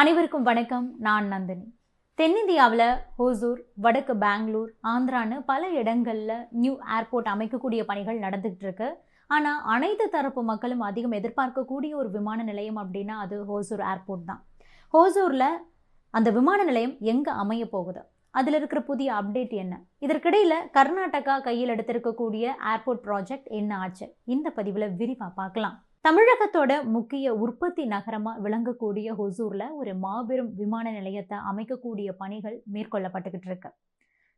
அனைவருக்கும் வணக்கம். நான் நந்தினி. தென்னிந்தியாவில் ஹோசூர் வடக்கு பெங்களூர் ஆந்திரான்னு பல இடங்களில் நியூ ஏர்போர்ட் அமைக்கக்கூடிய பணிகள் நடந்துகிட்டு இருக்கு. ஆனால் அனைத்து தரப்பு மக்களும் அதிகம் எதிர்பார்க்கக்கூடிய ஒரு விமான நிலையம் அப்படின்னா அது ஹோசூர் ஏர்போர்ட் தான். ஹோசூரில் அந்த விமான நிலையம் எங்கே அமைய போகுது? அதில் இருக்கிற புதிய அப்டேட் என்ன? இதற்கிடையில் கர்நாடகா கையில் எடுத்திருக்கக்கூடிய ஏர்போர்ட் ப்ராஜெக்ட் என்ன ஆச்சு? இந்த பதிவில் விரிவாக பார்க்கலாம். தமிழகத்தோட முக்கிய உற்பத்தி நகரமாக விளங்கக்கூடிய ஹொசூரில் ஒரு மாபெரும் விமான நிலையத்தை அமைக்கக்கூடிய பணிகள் மேற்கொள்ளப்பட்டுக்கிட்டு இருக்கு.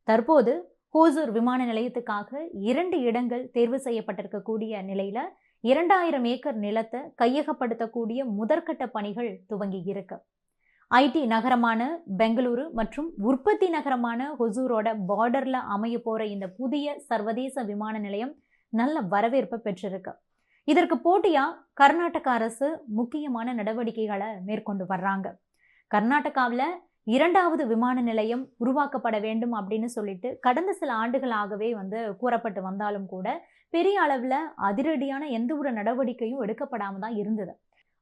தற்போது ஹோசூர் விமான நிலையத்துக்காக இரண்டு இடங்கள் தேர்வு செய்யப்பட்டிருக்கக்கூடிய நிலையில் இரண்டாயிரம் ஏக்கர் நிலத்தை கையகப்படுத்தக்கூடிய முதற்கட்ட பணிகள் துவங்கி இருக்கு. ஐடி நகரமான பெங்களூரு மற்றும் உற்பத்தி நகரமான ஹொசூரோட பார்டரில் அமைய போகிற இந்த புதிய சர்வதேச விமான நிலையம் நல்ல வரவேற்பை பெற்றிருக்கு. இதற்கு போட்டியா கர்நாடக அரசு முக்கியமான நடவடிக்கைகளை மேற்கொண்டு வர்றாங்க. கர்நாடகாவில் இரண்டாவது விமான நிலையம் உருவாக்கப்பட வேண்டும் அப்படின்னு சொல்லிட்டு கடந்த சில ஆண்டுகளாகவே வந்து கூறப்பட்டு வந்தாலும் கூட பெரிய அளவில் அதிரடியான எந்த ஒரு நடவடிக்கையும் எடுக்கப்படாம தான் இருந்தது.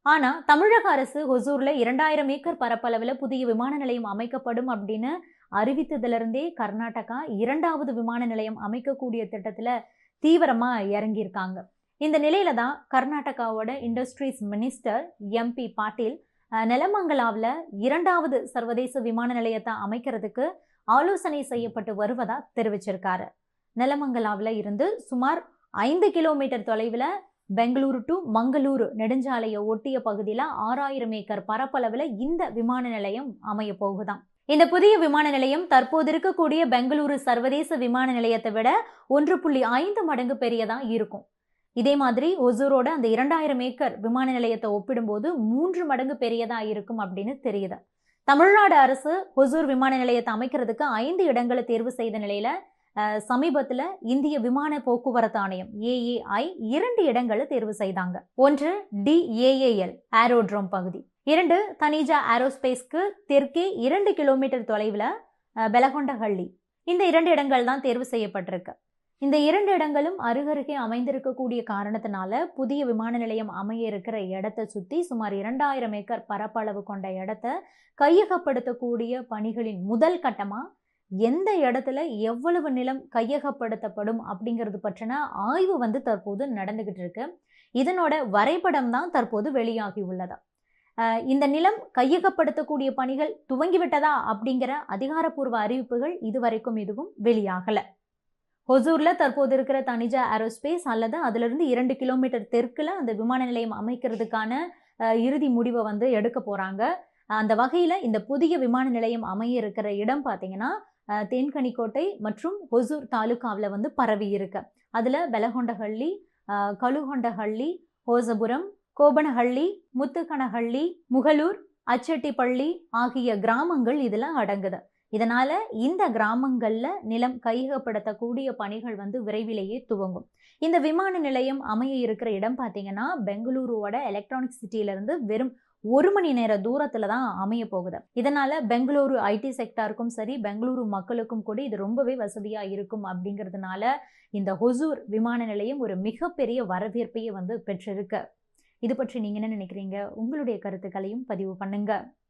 ஆனால் தமிழக அரசு ஹொசூரில் இரண்டாயிரம் ஏக்கர் பரப்பளவில் புதிய விமான நிலையம் அமைக்கப்படும் அப்படின்னு அறிவித்ததிலிருந்தே கர்நாடகா இரண்டாவது விமான நிலையம் அமைக்கக்கூடிய திட்டத்தில் தீவிரமாக இறங்கியிருக்காங்க. இந்த நிலையில தான் கர்நாடகாவோட industries minister M B Patil நிலமங்கலாவில் இரண்டாவது சர்வதேச விமான நிலையத்தை அமைக்கிறதுக்கு ஆலோசனை செய்யப்பட்டு வருவதா தெரிவிச்சிருக்காரு. நிலமங்கலாவில் இருந்து சுமார் ஐந்து கிலோமீட்டர் தொலைவில் பெங்களூரு டு மங்களூரு நெடுஞ்சாலையை ஒட்டிய பகுதியில் ஆறாயிரம் ஏக்கர் பரப்பளவில் இந்த விமான நிலையம் அமைய போகுதான் இந்த புதிய விமான நிலையம் தற்போது இருக்கக்கூடிய பெங்களூரு சர்வதேச விமான நிலையத்தை விட ஒன்று புள்ளி ஐந்து மடங்கு பெரியதா இருக்கும். இதே மாதிரி ஒசூரோட அந்த இரண்டாயிரம் ஏக்கர் விமான நிலையத்தை ஒப்பிடும்போது மூன்று மடங்கு பெரியதா இருக்கும் அப்படின்னு தெரியுது. தமிழ்நாடு அரசு ஒசூர் விமான நிலையத்தை அமைக்கிறதுக்கு ஐந்து இடங்களை தேர்வு செய்த நிலையில சமீபத்தில் இந்திய விமான போக்குவரத்து ஆணையம் ஏஏஐ இரண்டு இடங்களை தேர்வு செய்தாங்க. ஒன்று டிஏஏஎல் ஏரோட்ரோம் பகுதி. இரண்டு தனிஜா ஏரோஸ்பேஸ்க்கு தெற்கே இரண்டு கிலோமீட்டர் தொலைவில் பெலகொண்டஹள்ளி இந்த இரண்டு இடங்கள் தான் தேர்வு செய்யப்பட்டிருக்கு. இந்த இரண்டு இடங்களும் அருகருகே அமைந்திருக்கக்கூடிய காரணத்தினால புதிய விமான நிலையம் அமைய இருக்கிற இடத்தை சுற்றி சுமார் இரண்டாயிரம் ஏக்கர் பரப்பளவு கொண்ட இடத்த கையகப்படுத்தக்கூடிய பணிகளின் முதல் கட்டமாக எந்த இடத்துல எவ்வளவு நிலம் கையகப்படுத்தப்படும் அப்படிங்கிறது பற்றின ஆய்வு வந்து தற்போது நடந்துகிட்டு இருக்கு. இதனோட வரைபடம் தான் தற்போது வெளியாகி உள்ளது. இந்த நிலம் கையகப்படுத்தக்கூடிய பணிகள் துவங்கிவிட்டதா அப்படிங்கிற அதிகாரப்பூர்வ அறிவிப்புகள் இதுவரைக்கும் எதுவும் வெளியாகலை. ஒசூரில் தற்போது இருக்கிற தனிஜா ஏரோஸ்பேஸ் அல்லது அதிலிருந்து இரண்டு கிலோமீட்டர் தெற்கில் அந்த விமான நிலையம் அமைக்கிறதுக்கான இறுதி முடிவை வந்து எடுக்க போகிறாங்க அந்த வகையில் இந்த புதிய விமான நிலையம் அமைய இருக்கிற இடம் பார்த்தீங்கன்னா தேன்கனிக்கோட்டை மற்றும் ஒசூர் தாலுகாவில் வந்து பரவி இருக்கு. அதில் வெலகொண்டஹள்ளி கழுகொண்டஹள்ளி ஹோசபுரம் கோபனஹள்ளி முத்துக்கனஹள்ளி முகலூர் அச்சட்டிப்பள்ளி ஆகிய கிராமங்கள் இதில் அடங்குது. இதனால இந்த கிராமங்கள்ல நிலம் கையகப்படுத்தக்கூடிய பணிகள் வந்து விரைவிலேயே துவங்கும். இந்த விமான நிலையம் அமைய இருக்கிற இடம் பார்த்தீங்கன்னா பெங்களூருவோட எலக்ட்ரானிக் சிட்டியிலேருந்து வெறும் ஒரு மணி நேர தூரத்துல தான் அமைய போகுது. இதனால பெங்களூரு ஐடி செக்டாருக்கும் சரி பெங்களூரு மக்களுக்கும் கூட இது ரொம்பவே வசதியா இருக்கும் அப்படிங்கிறதுனால இந்த ஹொசூர் விமான நிலையம் ஒரு மிகப்பெரிய வரவேற்பையே வந்து பெற்றிருக்கு. இது பற்றி நீங்க என்ன நினைக்கிறீங்க? உங்களுடைய கருத்துக்களையும் பதிவு பண்ணுங்க.